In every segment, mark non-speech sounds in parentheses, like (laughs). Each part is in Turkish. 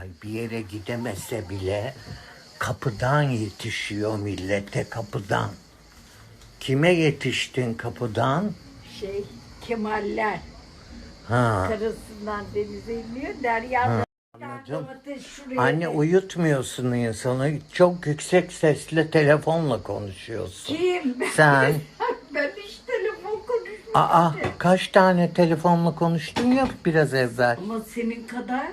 Ay bir yere gidemese bile kapıdan yetişiyor millete kapıdan. Kime yetiştin kapıdan? Şey Kemaller Ha. karısından denize iniyor. Derya Anladım. Anne uyutmuyorsun insanı. Çok yüksek sesle telefonla konuşuyorsun. Kim? (laughs) Sen? ben hiç telefon konuşmuyorum. Aa kaç tane telefonla konuştun ya biraz evvel. Ama senin kadar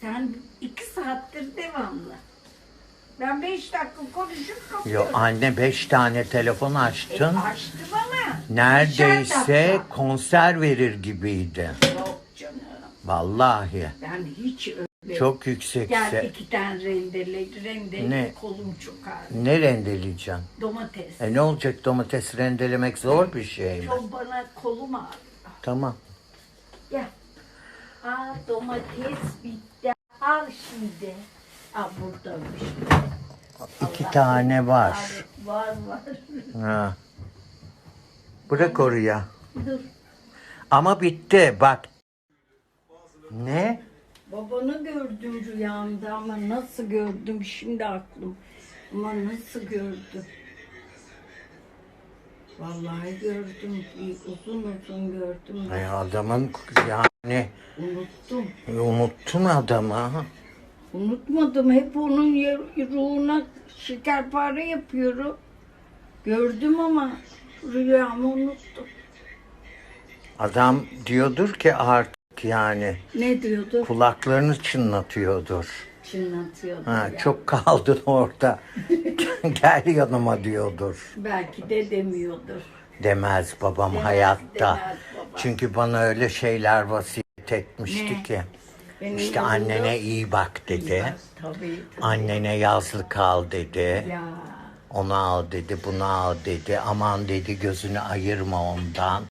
sen iki saattir devamlı. Ben beş dakika konuşup Yo kapatıyorum. anne beş tane telefon E, açtın. açtım ama. Neredeyse dakika. konser verir gibiydi. Yok canım. Vallahi. Ben hiç öyle. Çok Gel iki tane rendele, rendele Ne? kolum çok ağrıyor. Ne rendeleyeceksin? Domates. E ne olacak domates rendelemek zor bir şey mi? Çok bana kolum ağrıyor. Tamam. Gel. Aa domates bitti. Al şimdi. Aa buradaymış. İki tane var. Var var. Ha. Bırak oraya. Dur. Ama bitti bak. Ne? Babanı gördüm rüyamda ama nasıl gördüm şimdi aklım. Ama nasıl gördüm. Vallahi gördüm. Uzun uzun gördüm. Ay adamın yani Unuttum. unuttun adamı. Unutmadım. Hep onun yer- ruhuna şekerpare yapıyorum. Gördüm ama rüyamı unuttum. Adam diyordur ki artık yani Ne diyordu? kulaklarını çınlatıyordur. Çınlatıyordu. Ha, ya. çok kaldın orada. (laughs) Gel yanıma diyordur. Belki de demiyordur. Demez babam Demez, hayatta. demez baba. Çünkü bana öyle şeyler vasiyet etmişti Ne? ki. Benim İşte annene iyi bak dedi. Tabii tabii. Annene yazlık al dedi. Ya Onu al dedi, bunu al dedi. Aman dedi gözünü ayırma ondan.